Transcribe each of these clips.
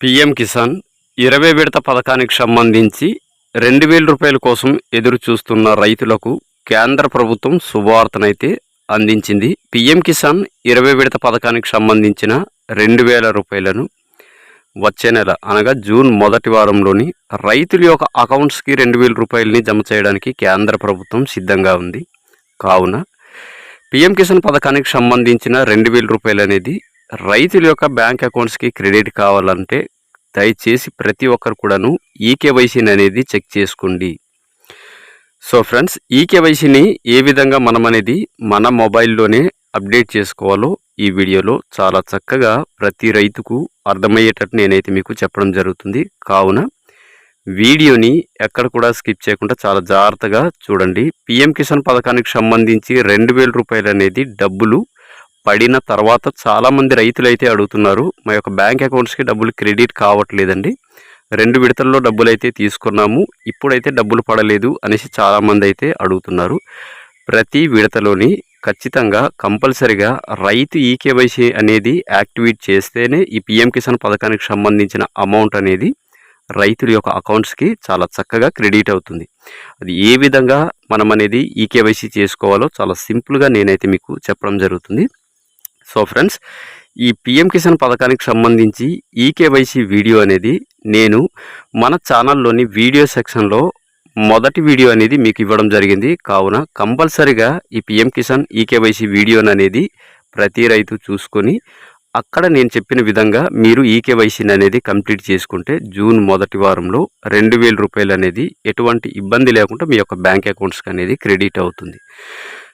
PM Kisan ఇరవై విడత పథకానికి సంబంధించి రెండు వేల రూపాయల కోసం ఎదురు చూస్తున్న రైతులకు కేంద్ర ప్రభుత్వం శుభవార్తనైతే అందించింది. పిఎం కిసాన్ ఇరవై విడత పథకానికి సంబంధించిన రెండు వేల రూపాయలను వచ్చే నెల అనగా జూన్ మొదటి వారంలోని రైతుల యొక్క అకౌంట్స్కి రెండు వేల రూపాయలని జమ చేయడానికి కేంద్ర ప్రభుత్వం సిద్ధంగా ఉంది. కావున పిఎం కిసాన్ పథకానికి సంబంధించిన రెండు వేల రూపాయలు అనేది రైతుల యొక్క బ్యాంక్ అకౌంట్స్కి క్రెడిట్ కావాలంటే దయచేసి ప్రతి ఒక్కరు కూడాను ఈకేవైసీని అనేది చెక్ చేసుకోండి. సో ఫ్రెండ్స్ ఈకేవైసీని ఏ విధంగా మనం అనేది మన మొబైల్లోనే అప్డేట్ చేసుకోవాలో ఈ వీడియోలో చాలా చక్కగా ప్రతి రైతుకు అర్థమయ్యేటట్టు నేనైతే మీకు చెప్పడం జరుగుతుంది. కావున వీడియోని ఎక్కడ కూడా స్కిప్ చేయకుండా చాలా జాగ్రత్తగా చూడండి. పిఎం కిసాన్ పథకానికి సంబంధించి రెండు వేల రూపాయలు అనేది డబ్బులు పడిన తర్వాత చాలామంది రైతులు అయితే అడుగుతున్నారు మా యొక్క బ్యాంక్ అకౌంట్స్కి డబ్బులు క్రెడిట్ కావట్లేదండి. రెండు విడతల్లో డబ్బులు అయితే తీసుకున్నాము ఇప్పుడైతే డబ్బులు పడలేదు అనేసి చాలామంది అయితే అడుగుతున్నారు. ప్రతి విడతలోని ఖచ్చితంగా కంపల్సరిగా రైతు ఈకేవైసీ అనేది యాక్టివేట్ చేస్తేనే ఈ పిఎం కిసాన్ పథకానికి సంబంధించిన అమౌంట్ అనేది రైతుల యొక్క అకౌంట్స్కి చాలా చక్కగా క్రెడిట్ అవుతుంది. అది ఏ విధంగా మనం అనేది ఈకేవైసీ చేసుకోవాలో చాలా సింపుల్గా నేనైతే మీకు చెప్పడం జరుగుతుంది. సో ఫ్రెండ్స్ ఈ పిఎం కిసాన్ పథకానికి సంబంధించి ఈకేవైసీ వీడియో అనేది నేను మన ఛానల్లోని వీడియో సెక్షన్లో మొదటి వీడియో అనేది మీకు ఇవ్వడం జరిగింది. కావున కంపల్సరిగా ఈ పిఎం కిసాన్ ఈకేవైసీ వీడియోని అనేది ప్రతి రైతు చూసుకొని అక్కడ నేను చెప్పిన విధంగా మీరు ఈకేవైసీని అనేది కంప్లీట్ చేసుకుంటే జూన్ మొదటి వారంలో రెండు వేల రూపాయలు అనేది ఎటువంటి ఇబ్బంది లేకుండా మీ యొక్క బ్యాంక్ అకౌంట్స్కి అనేది క్రెడిట్ అవుతుంది.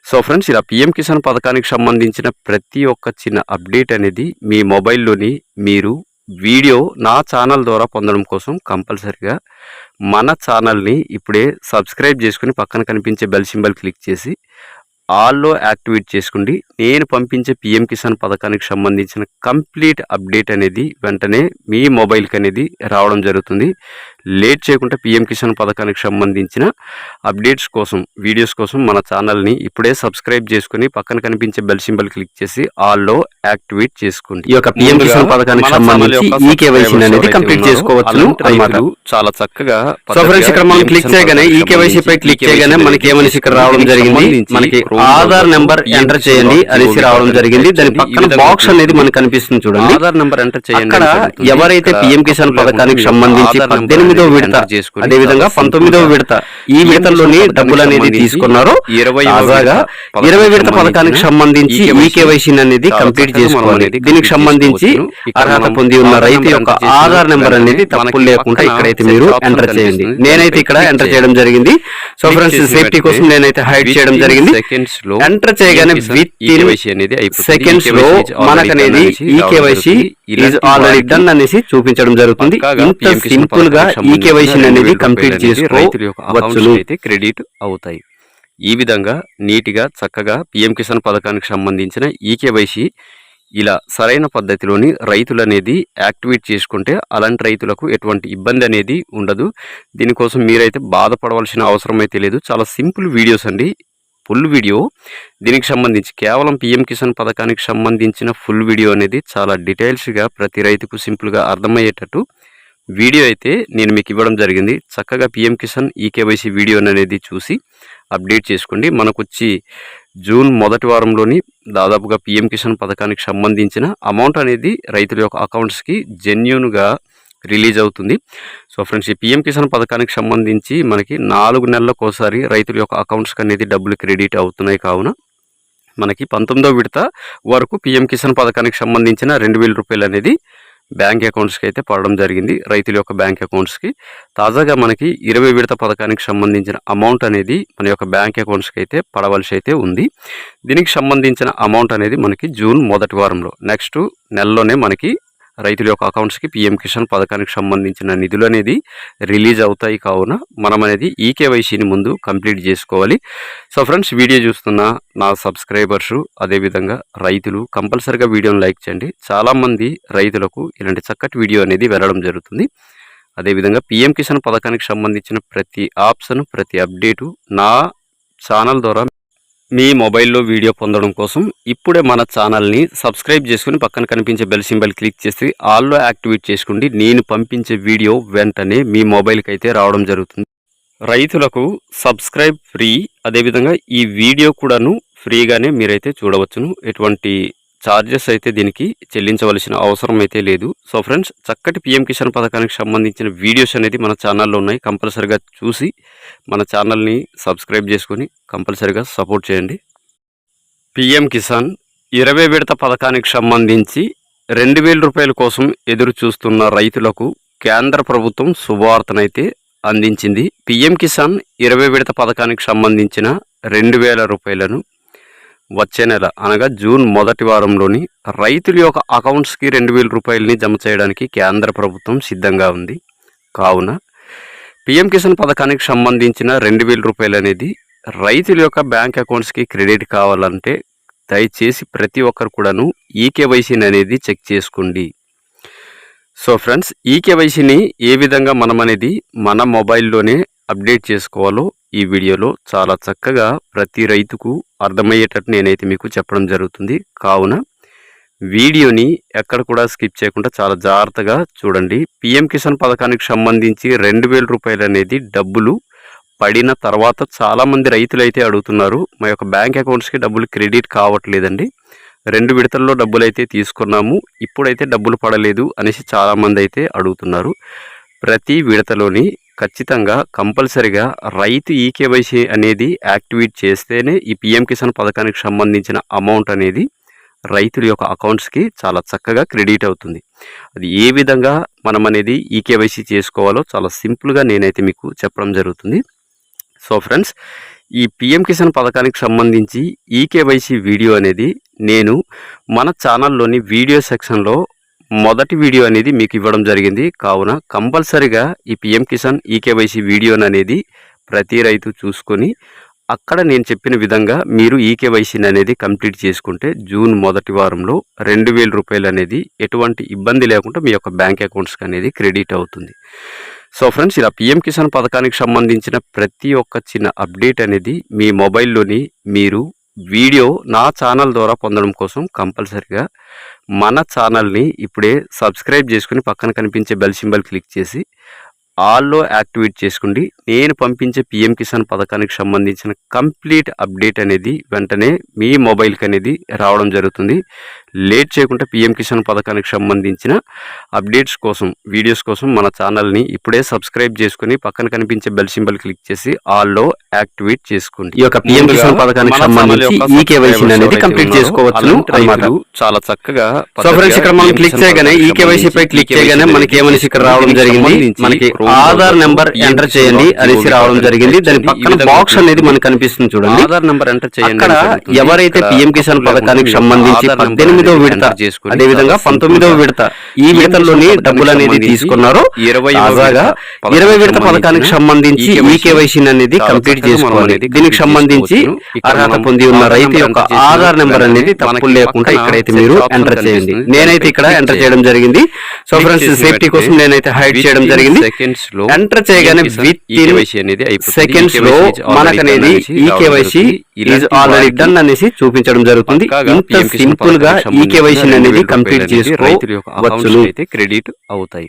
సో ఫ్రెండ్స్ ఇలా పిఎం కిసాన్ పథకానికి సంబంధించిన ప్రతి ఒక్క చిన్న అప్డేట్ అనేది మీ మొబైల్లోని మీరు వీడియో నా ఛానల్ ద్వారా పొందడం కోసం కంపల్సరిగా మన ఛానల్ని ఇప్పుడే సబ్స్క్రైబ్ చేసుకుని పక్కన కనిపించే బెల్ సింబల్ క్లిక్ చేసి ఆల్లో యాక్టివేట్ చేసుకోండి. నేను పంపించే పిఎం కిసాన్ పథకానికి సంబంధించిన కంప్లీట్ అప్డేట్ అనేది వెంటనే మీ మొబైల్కి అనేది రావడం జరుగుతుంది. లేట్ చేయకుండా పిఎం కిసాన్ పథకానికి సంబంధించిన అప్డేట్స్ కోసం వీడియోస్ కోసం మన ఛానల్ని ఇప్పుడే సబ్స్క్రైబ్ చేసుకుని పక్కన కనిపించే బెల్ సింబల్ క్లిక్ చేసి ఆల్లో యాక్టివేట్ చేసుకోండి. ఈ యొక్క పిఎం కిసాన్ పథకానికి సంబంధించి ఈ కేవైసీ అనేది కంప్లీట్ చేసుకోవచ్చు అన్నమాట. చాలా చక్కగా సో ఫ్రెండ్స్ ఇక్కడ మనం క్లిక్ చేయగానే ఈ కేవైసీ పై క్లిక్ చేయగానే మనకి ఏమనేసి ఇక్కడ రావడం జరిగింది? మనకి ఆధార్ నెంబర్ ఎంటర్ చేయండి. అనేసి రావడం జరిగింది. దాని పక్కన బాక్స్ అనేది మనకు కనిపిస్తుంది చూడండి. ఆధార్ నెంబర్ ఎంటర్ చేయండి. ఎవరైతే పిఎం కిసాన్ పథకానికి సంబంధించి అనేది విడత అదే విధంగా సింపుల్గా విడత ఈ విడతల్లోని డబ్బులు అనేది తీసుకున్నారు. విడత ఇరవై విడత పథకానికి సంబంధించి ఈ కేవైసీ అనేది కంప్లీట్ చేసుకోవాలి దీనికి సంబంధించి అర్హత పొంది ఉన్న రైతు యొక్క ఆధార్ నెంబర్ అనేది తప్పులు లేకుండా ఇక్కడైతే మీరు ఎంటర్ చేయండి. నేనైతే ఇక్కడ ఎంటర్ చేయండి. జరిగింది. సో ఫ్రెండ్స్ సేఫ్టీ కోసం నేనైతే హైడ్ చేయడం జరిగింది seconds లో ఎంటర్ చేయగానే ఈ విత్ అనేది. సెకండ్స్ ఈ లో మనకనేది ఈ కేవైసీ. ఈజ్ ఆల్రెడీ డన్ అనేసి చూపించడం జరుగుతుంది. ఇంత సింపుల్గా ఈ కేవైసీ అనేది కంప్లీట్ చేసుకోవచ్చును అయితే క్రెడిట్ అవుతాయి. ఈ విధంగా నీట్గా చక్కగా పిఎం కిసాన్ పథకానికి సంబంధించిన ఈకేవైసీ ఇలా సరైన పద్ధతిలోని రైతులు అనేది యాక్టివేట్ చేసుకుంటే అలాంటి రైతులకు ఎటువంటి ఇబ్బంది అనేది ఉండదు. దీనికోసం మీరైతే బాధపడవలసిన అవసరం అయితే లేదు. చాలా సింపుల్ వీడియోస్ అండి. Full video. దీనికి సంబంధించి కేవలం పిఎం కిసాన్ పథకానికి సంబంధించిన ఫుల్ వీడియో అనేది చాలా డీటెయిల్స్గా ప్రతి రైతుకు సింపుల్గా అర్థమయ్యేటట్టు వీడియో అయితే నేను మీకు ఇవ్వడం జరిగింది. చక్కగా పిఎం కిసాన్ ఈకేవైసీ వీడియో అనేది చూసి అప్డేట్ చేసుకోండి. మనకు వచ్చి జూన్ మొదటి వారంలోని దాదాపుగా పిఎం కిసాన్ పథకానికి సంబంధించిన అమౌంట్ అనేది రైతుల యొక్క అకౌంట్స్కి జెన్యున్గా రిలీజ్ అవుతుంది. సో ఫ్రెండ్స్ ఈ పిఎం కిసాన్ పథకానికి సంబంధించి మనకి నాలుగు నెలలకు ఒకసారి రైతుల యొక్క అకౌంట్స్కి అనేది డబ్బులు క్రెడిట్ అవుతున్నాయి కావున మనకి పంతొమ్మిదో విడత వరకు పిఎం కిసాన్ పథకానికి సంబంధించిన రెండు వేల రూపాయలు అనేది బ్యాంక్ అకౌంట్స్కి అయితే పడడం జరిగింది. రైతుల యొక్క బ్యాంక్ అకౌంట్స్కి. తాజాగా మనకి ఇరవై విడత పథకానికి సంబంధించిన అమౌంట్ అనేది మన యొక్క బ్యాంక్ అకౌంట్స్కి అయితే పడవలసి అయితే ఉంది. దీనికి సంబంధించిన అమౌంట్ అనేది మనకి జూన్ మొదటి వారంలో నెక్స్ట్ నెలలోనే మనకి రైతుల యొక్క అకౌంట్స్కి పిఎం కిసాన్ పథకానికి సంబంధించిన నిధులు అనేది రిలీజ్ అవుతాయి కావున మనం అనేది ఈ కేవైసీని ముందు కంప్లీట్ చేసుకోవాలి. సో ఫ్రెండ్స్ వీడియో చూస్తున్న నా సబ్స్క్రైబర్స్ అదేవిధంగా రైతులు కంపల్సరిగా వీడియోని లైక్ చేయండి. చాలామంది రైతులకు ఇలాంటి చక్కటి వీడియో అనేది వెళ్ళడం జరుగుతుంది. అదేవిధంగా పిఎం కిసాన్ పథకానికి సంబంధించిన ప్రతి ఆప్షన్ ప్రతి అప్డేటు నా ఛానల్ ద్వారా మీ మొబైల్లో వీడియో పొందడం కోసం ఇప్పుడే మన ఛానల్ని సబ్స్క్రైబ్ చేసుకుని పక్కన కనిపించే బెల్ సింబల్ క్లిక్ చేసి ఆల్లో యాక్టివేట్ చేసుకోండి. నేను పంపించే వీడియో వెంటనే మీ మొబైల్కి అయితే రావడం జరుగుతుంది. రైతులకు సబ్స్క్రైబ్ ఫ్రీ. అదేవిధంగా ఈ వీడియో కూడాను ఫ్రీగానే మీరైతే చూడవచ్చును. ఎటువంటి ఛార్జెస్ అయితే దీనికి చెల్లించవలసిన అవసరం అయితే లేదు. సో ఫ్రెండ్స్ చక్కటి పిఎం కిసాన్ పథకానికి సంబంధించిన వీడియోస్ అనేది మన ఛానల్లో ఉన్నాయి. కంపల్సరిగా చూసి మన ఛానల్ని సబ్స్క్రైబ్ చేసుకొని కంపల్సరిగా సపోర్ట్ చేయండి. పిఎం కిసాన్ ఇరవై విడత పథకానికి సంబంధించి రెండు వేల రూపాయల కోసం ఎదురు చూస్తున్న రైతులకు కేంద్ర ప్రభుత్వం శుభవార్తనైతే అందించింది. పిఎం కిసాన్ ఇరవై విడత పథకానికి సంబంధించిన రెండు వేల రూపాయలను వచ్చే నెల అనగా జూన్ మొదటి వారంలోని రైతుల యొక్క అకౌంట్స్కి రెండు వేల రూపాయలని జమ చేయడానికి కేంద్ర ప్రభుత్వం సిద్ధంగా ఉంది. కావున పిఎం కిసాన్ పథకానికి సంబంధించిన రెండు వేల రూపాయలు అనేది రైతుల యొక్క బ్యాంక్ అకౌంట్స్కి క్రెడిట్ కావాలంటే దయచేసి ప్రతి ఒక్కరు కూడాను ఈకేవైసీని అనేది చెక్ చేసుకోండి. సో ఫ్రెండ్స్ ఈకేవైసీని ఏ విధంగా మనం అనేది మన మొబైల్లోనే అప్డేట్ చేసుకోవాలో ఈ వీడియోలో చాలా చక్కగా ప్రతి రైతుకు అర్థమయ్యేటట్టు నేనైతే మీకు చెప్పడం జరుగుతుంది. కావున వీడియోని ఎక్కడ కూడా స్కిప్ చేయకుండా చాలా జాగ్రత్తగా చూడండి. పిఎం కిసాన్ పథకానికి సంబంధించి రెండు వేల రూపాయలు అనేది డబ్బులు పడిన తర్వాత చాలామంది రైతులు అయితే అడుగుతున్నారు మా యొక్క బ్యాంక్ అకౌంట్స్కి డబ్బులు క్రెడిట్ కావట్లేదండి. రెండు విడతల్లో డబ్బులు అయితే తీసుకున్నాము ఇప్పుడైతే డబ్బులు పడలేదు అనేసి చాలామంది అయితే అడుగుతున్నారు. ప్రతి విడతలోని ఖచ్చితంగా కంపల్సరిగా రైతు ఈకేవైసీ అనేది యాక్టివేట్ చేస్తేనే ఈ పిఎం కిసాన్ పథకానికి సంబంధించిన అమౌంట్ అనేది రైతుల యొక్క అకౌంట్స్కి చాలా చక్కగా క్రెడిట్ అవుతుంది. అది ఏ విధంగా మనం అనేది ఈకేవైసీ చేసుకోవాలో చాలా సింపుల్గా నేనైతే మీకు చెప్పడం జరుగుతుంది. సో ఫ్రెండ్స్ ఈ పిఎం కిసాన్ పథకానికి సంబంధించి ఈకేవైసీ వీడియో అనేది నేను మన ఛానల్లోని వీడియో సెక్షన్లో మొదటి వీడియో అనేది మీకు ఇవ్వడం జరిగింది. కావున కంపల్సరిగా ఈ పిఎం కిసాన్ ఈకేవైసీ వీడియోని అనేది ప్రతి రైతు చూసుకొని అక్కడ నేను చెప్పిన విధంగా మీరు ఈకేవైసీని అనేది కంప్లీట్ చేసుకుంటే జూన్ మొదటి వారంలో రెండు వేల రూపాయలు అనేది ఎటువంటి ఇబ్బంది లేకుండా మీ యొక్క బ్యాంక్ అకౌంట్స్కి అనేది క్రెడిట్ అవుతుంది. సో ఫ్రెండ్స్ ఇలా పిఎం కిసాన్ పథకానికి సంబంధించిన ప్రతి ఒక్క చిన్న అప్డేట్ అనేది మీ మొబైల్లోని మీరు వీడియో నా ఛానల్ ద్వారా పొందడం కోసం కంపల్సరిగా మన ఛానల్ని ఇప్పుడే సబ్స్క్రైబ్ చేసుకుని పక్కన కనిపించే బెల్ సింబల్ క్లిక్ చేసి ఆల్లో యాక్టివేట్ చేసుకోండి. నేను పంపించే పిఎం కిసాన్ పథకానికి సంబంధించిన కంప్లీట్ అప్డేట్ అనేది వెంటనే మీ మొబైల్కి అనేది రావడం జరుగుతుంది. లేట్ చేయకుండా పిఎం కిసాన్ పథకానికి సంబంధించిన అప్డేట్స్ కోసం వీడియోస్ కోసం మన ఛానల్ని ఇప్పుడే సబ్స్క్రైబ్ చేసుకుని పక్కన కనిపించే బెల్ సింబల్ క్లిక్ చేసి ఆల్లో యాక్టివేట్ చేసుకోండి. ఈ యొక్క పిఎం కిసాన్ పథకానికి సంబంధించి ఈ కేవైసీ అనేది కంప్లీట్ చేసుకోవచ్చు అన్నమాట. చాలా చక్కగా సో ఫ్రెండ్స్ ఇక్కడ మనం క్లిక్ చేయగానే ఈ కేవైసీ పై క్లిక్ చేయగానే మనకి ఏమనేసి ఇక్కడ రావడం జరిగింది? మనకి ఆధార్ నెంబర్ ఎంటర్ చేయండి అనేసి రావడం జరిగింది. దాని పక్కన బాక్స్ అనేది మనకు కనిపిస్తుంది చూడండి. ఆధార్ నెంబర్ ఎంటర్ చేయండి. ఎవరైతే పిఎం కిసాన్ పథకానికి సంబంధించి పద్దెనిమిదో అనేది విడత. అదే విధంగా పంతొమ్మిదో విడత. ఈ విడతల్లోని డబ్బులు అనేది తీసుకున్నారు. ఇరవై ఇరవై విడత పథకానికి సంబంధించి ఈ కేవైసీ అనేది కంప్లీట్ చేసుకోవాలి దీనికి సంబంధించి అర్హత పొంది ఉన్న రైతు యొక్క ఆధార్ నెంబర్ అనేది తప్పులు లేకుండా ఇక్కడైతే మీరు ఎంటర్ చేయండి. నేనైతే ఇక్కడ ఎంటర్ చేయండి. జరిగింది. సో ఫ్రెండ్స్ సేఫ్టీ కోసం నేనైతే హైడ్ చేయడం జరిగింది. ఎంటర్ చేయగానే విత్. సెకండ్స్లో మనకు అనేది ఈ కేవైసీ ఆల్రెడీ డన్ అనేసి చూపించడం జరుగుతుంది. ఇంత సింపుల్గా ఈ కేవైసీ అనేది కంప్లీట్ అనేది రైతుల యొక్క అకౌంట్స్కి అయితే క్రెడిట్ అవుతాయి.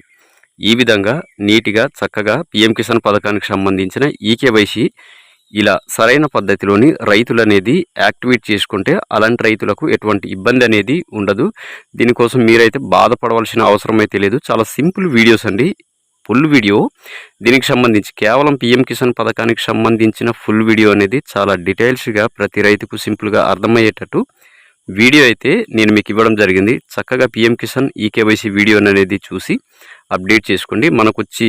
ఈ విధంగా నీట్గా చక్కగా పిఎం కిసాన్ పథకానికి సంబంధించిన ఈ కేవైసీ ఇలా సరైన పద్ధతిలోని రైతులు అనేది యాక్టివేట్ చేసుకుంటే అలాంటి రైతులకు ఎటువంటి ఇబ్బంది అనేది ఉండదు. దీనికోసం మీరైతే బాధపడవలసిన అవసరం అయితే లేదు. చాలా సింపుల్ వీడియోస్ అండి. Full video. దీనికి సంబంధించి కేవలం పిఎం కిసాన్ పథకానికి సంబంధించిన ఫుల్ వీడియో అనేది చాలా డీటెయిల్స్గా ప్రతి రైతుకు సింపుల్గా అర్థమయ్యేటట్టు వీడియో అయితే నేను మీకు ఇవ్వడం జరిగింది. చక్కగా పిఎం కిసాన్ ఈకేవైసీ వీడియో అనేది చూసి అప్డేట్ చేసుకోండి. మనకు వచ్చి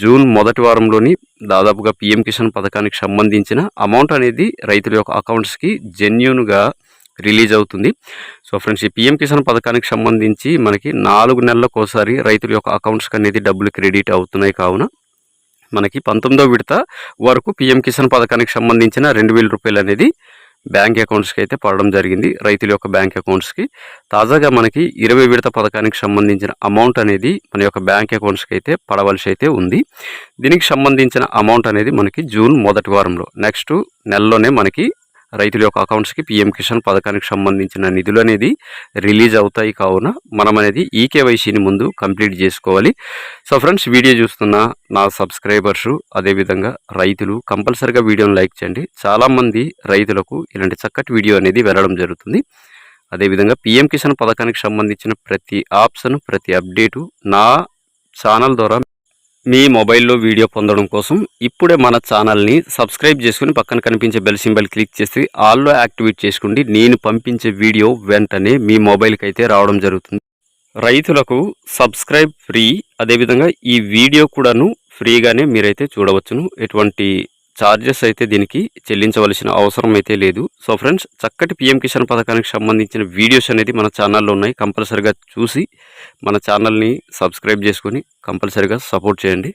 జూన్ మొదటి వారంలోని దాదాపుగా పిఎం కిసాన్ పథకానికి సంబంధించిన అమౌంట్ అనేది రైతుల యొక్క అకౌంట్స్కి జెన్యున్గా రిలీజ్ అవుతుంది. సో ఫ్రెండ్స్ ఈ పిఎం కిసాన్ పథకానికి సంబంధించి మనకి నాలుగు నెలలకోసారి రైతుల యొక్క అకౌంట్స్కి అనేది డబ్బులు క్రెడిట్ అవుతున్నాయి కావున మనకి పంతొమ్మిదో విడత వరకు పిఎం కిసాన్ పథకానికి సంబంధించిన రెండు వేల రూపాయలు అనేది బ్యాంక్ అకౌంట్స్కి అయితే పడడం జరిగింది. రైతుల యొక్క బ్యాంక్ అకౌంట్స్కి. తాజాగా మనకి ఇరవై విడత పథకానికి సంబంధించిన అమౌంట్ అనేది మన యొక్క బ్యాంక్ అకౌంట్స్కి అయితే పడవలసి అయితే ఉంది. దీనికి సంబంధించిన అమౌంట్ అనేది మనకి జూన్ మొదటి వారంలో నెక్స్ట్ నెలలోనే మనకి రైతుల యొక్క అకౌంట్స్కి పిఎం కిసాన్ పథకానికి సంబంధించిన నిధులు అనేది రిలీజ్ అవుతాయి కావున మనం అనేది ఈ కేవైసీని ముందు కంప్లీట్ చేసుకోవాలి. సో ఫ్రెండ్స్ వీడియో చూస్తున్న నా సబ్స్క్రైబర్స్ అదేవిధంగా రైతులు కంపల్సరిగా వీడియోని లైక్ చేయండి. చాలామంది రైతులకు ఇలాంటి చక్కటి వీడియో అనేది వెళ్ళడం జరుగుతుంది. అదేవిధంగా పిఎం కిసాన్ పథకానికి సంబంధించిన ప్రతి ఆప్షన్ ప్రతి అప్డేటు నా ఛానల్ ద్వారా మీ మొబైల్లో వీడియో పొందడం కోసం ఇప్పుడే మన ఛానల్ని సబ్స్క్రైబ్ చేసుకుని పక్కన కనిపించే బెల్ సింబల్ క్లిక్ చేసి ఆల్లో యాక్టివేట్ చేసుకోండి. నేను పంపించే వీడియో వెంటనే మీ మొబైల్కి అయితే రావడం జరుగుతుంది. రైతులకు సబ్స్క్రైబ్ ఫ్రీ. అదేవిధంగా ఈ వీడియో కూడాను ఫ్రీగానే మీరైతే చూడవచ్చును. ఎటువంటి ఛార్జెస్ అయితే దీనికి చెల్లించవలసిన అవసరం అయితే లేదు. సో ఫ్రెండ్స్ చక్కటి పిఎం కిసాన్ పథకానికి సంబంధించిన వీడియోస్ అనేది మన ఛానల్లో ఉన్నాయి. కంపల్సరిగా చూసి మన ఛానల్ని సబ్స్క్రైబ్ చేసుకొని కంపల్సరిగా సపోర్ట్ చేయండి.